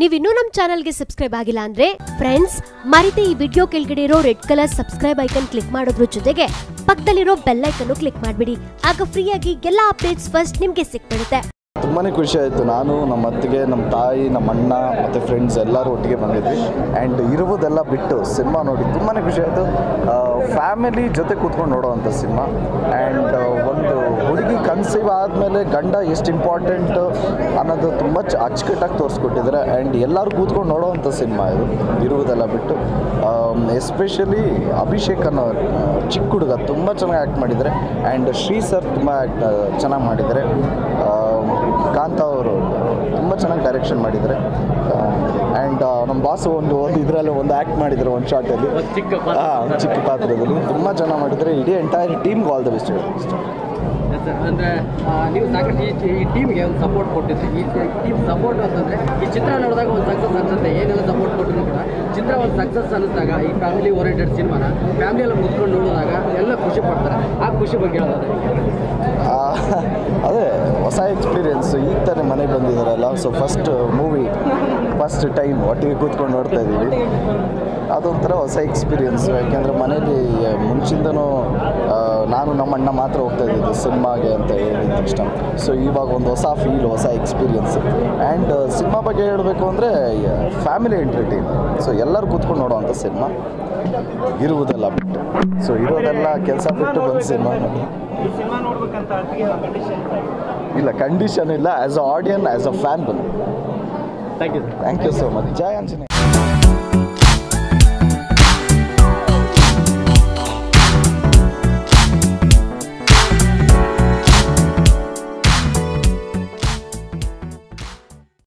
ನೀವಿನ್ನೂ ನಮ್ಮ ಚಾನಲ್ಗೆ ಸಬ್ಸ್ಕ್ರೈಬ್ ಆಗಿಲ್ಲ ಅಂದ್ರೆ ಫ್ರೆಂಡ್ಸ್ ಮರಿತೆ ಈ ವಿಡಿಯೋ ಕೆಳಗಡೆ ಇರೋ red colour subscribe icon click ಮಾಡೋದ್ರ ಜೊತೆಗೆ ಪಕ್ಕದಲ್ಲಿರೋ ಬೆಲ್ ಐಕನ್ ಕ್ಲಿಕ್ ಮಾಡ್ಬಿಡಿ. ಆಗ ಫ್ರೀಯಾಗಿ ಎಲ್ಲ ಅಪ್ಡೇಟ್ಸ್ ಫಸ್ಟ್ ನಿಮಗೆ ಸಿಕ್ಬಿಡುತ್ತೆ. ತುಂಬಾ ಖುಷಿ ಆಯಿತು. ನಾನು ನಮ್ಮ ಅತ್ತಿಗೆ, ನಮ್ಮ ತಾಯಿ, ನಮ್ಮ ಅಣ್ಣ, ಮತ್ತು ಫ್ರೆಂಡ್ಸ್ ಎಲ್ಲರೂ ಒಟ್ಟಿಗೆ ಬಂದಿದ್ವಿ. ಆ್ಯಂಡ್ ಇರುವುದೆಲ್ಲ ಬಿಟ್ಟು ಸಿನಿಮಾ ನೋಡಿ ತುಂಬಾ ಖುಷಿ ಆಯಿತು. ಫ್ಯಾಮಿಲಿ ಜೊತೆ ಕೂತ್ಕೊಂಡು ನೋಡೋವಂಥ ಸಿನಿಮಾ. ಆ್ಯಂಡ್ ಒಂದು ಹುಡುಗಿ ಕನ್ಸೀವ್ ಆದಮೇಲೆ ಗಂಡ ಎಷ್ಟು ಇಂಪಾರ್ಟೆಂಟ್ ಅನ್ನೋದು ತುಂಬ ಅಚ್ಚುಕಟ್ಟಾಗಿ ತೋರಿಸ್ಕೊಟ್ಟಿದ್ದಾರೆ. ಆ್ಯಂಡ್ ಎಲ್ಲರೂ ಕೂತ್ಕೊಂಡು ನೋಡೋವಂಥ ಸಿನಿಮಾ ಇದು. ಇರುವುದೆಲ್ಲ ಬಿಟ್ಟು ಎಸ್ಪೆಷಲಿ ಅಭಿಷೇಕ್ ಅನ್ನೋ ಚಿಕ್ಕ ಹುಡುಗ ತುಂಬ ಚೆನ್ನಾಗಿ ಆ್ಯಕ್ಟ್ ಮಾಡಿದ್ದಾರೆ. ಆ್ಯಂಡ್ ಶ್ರೀ ಸರ್ ತುಂಬ ಆ್ಯಕ್ಟ್ ಚೆನ್ನಾಗಿ ಮಾಡಿದ್ದಾರೆ. ಕಾಂತ ಅವರು ತುಂಬ ಚೆನ್ನಾಗಿ ಡೈರೆಕ್ಷನ್ ಮಾಡಿದ್ದಾರೆ. ಆ್ಯಂಡ್ ನಮ್ಮ ಬಾಸು ಒಂದು ಒಂದು ಇದರಲ್ಲಿ ಒಂದು ಆ್ಯಕ್ಟ್ ಮಾಡಿದರು ಒಂದು ಶಾರ್ಟಲ್ಲಿ. ಹಾಂ ಚಿಕ್ಕ ಪಾತ್ರದಲ್ಲಿ. ತುಂಬ ಜನ ಮಾಡಿದರೆ ಇಡೀ ಎಂಟೈರ್ ಟೀಮ್ಗೆ ಆಲ್ ದ ಬೆಸ್ಟ್ ಅಂದರೆ ನೀವು ಸಾಕಷ್ಟು ಈ ಟೀಮ್ಗೆ ಒಂದು ಸಪೋರ್ಟ್ ಕೊಟ್ಟಿದ್ರಿ ಈ ಟೀಮ್ ಸಪೋರ್ಟ್ ಅಂತಂದರೆ ಈ ಚಿತ್ರ ನೋಡಿದಾಗ ಒಂದು ಸಕ್ಸಸ್ ಅನ್ಸುತ್ತೆ. ಏನೆಲ್ಲ ಸಪೋರ್ಟ್ ಕೊಟ್ಟರು ಕೂಡ ಚಿತ್ರ ಒಂದು ಸಕ್ಸಸ್ ಅನ್ನಿಸಿದಾಗ ಈ ಫ್ಯಾಮಿಲಿ ಓರಿಯೆಂಟೆಡ್ ಸಿನಿಮಾನ ಫ್ಯಾಮಿಲಿ ಎಲ್ಲ ಕುತ್ಕೊಂಡು ನೋಡಿದಾಗ ಎಲ್ಲ ಖುಷಿ ಪಡ್ತಾರೆ. ಆ ಖುಷಿ ಬಗ್ಗೆ ಹೇಳೋದು ಅದೇ ಹೊಸ ಎಕ್ಸ್ಪೀರಿಯನ್ಸ್ ಈಗ ತಾನೇ ಮನೆಗೆ ಬಂದಿದ್ದಾರಲ್ಲ so first movie first time ಒಟ್ಟಿಗೆ ಕೂತ್ಕೊಂಡು ನೋಡ್ತಾ ಇದ್ದೀವಿ. ಅದೊಂಥರ ಹೊಸ ಎಕ್ಸ್ಪೀರಿಯನ್ಸ್ ಯಾಕೆಂದರೆ ಮನೇಲಿ ಮುಂಚಿಂದನೂ ನಾನು ನಮ್ಮ ಅಣ್ಣ ಮಾತ್ರ ಹೋಗ್ತಾ ಇದ್ದಿದ್ದು ಸಿನಿಮಾಗೆ ಅಂತ ಹೇಳಿದ ತಕ್ಷಣ. ಸೊ ಇವಾಗ ಒಂದು ಹೊಸ ಫೀಲ್ ಹೊಸ ಎಕ್ಸ್ಪೀರಿಯನ್ಸ್ ಆ್ಯಂಡ್ ಸಿನಿಮಾ ಬಗ್ಗೆ ಹೇಳಬೇಕು ಅಂದರೆ ಫ್ಯಾಮಿಲಿ ಎಂಟರ್ಟೈನ್ ಸೊ ಎಲ್ಲರೂ ಕೂತ್ಕೊಂಡು ನೋಡುವಂಥ ಸಿನಿಮಾ ಇರುವುದೆಲ್ಲ ಬಿಟ್ಟು. ಸೊ ಇರೋದೆಲ್ಲ ಕೆಲಸ ಬಿಟ್ಟು ಬಂದು ಸಿನಿಮಾ ಇಲ್ಲ ಕಂಡೀಷನ್ ಇಲ್ಲ. As a audience as a fan ಬಂದು thank you sir thank you so much Jaya Anjaneya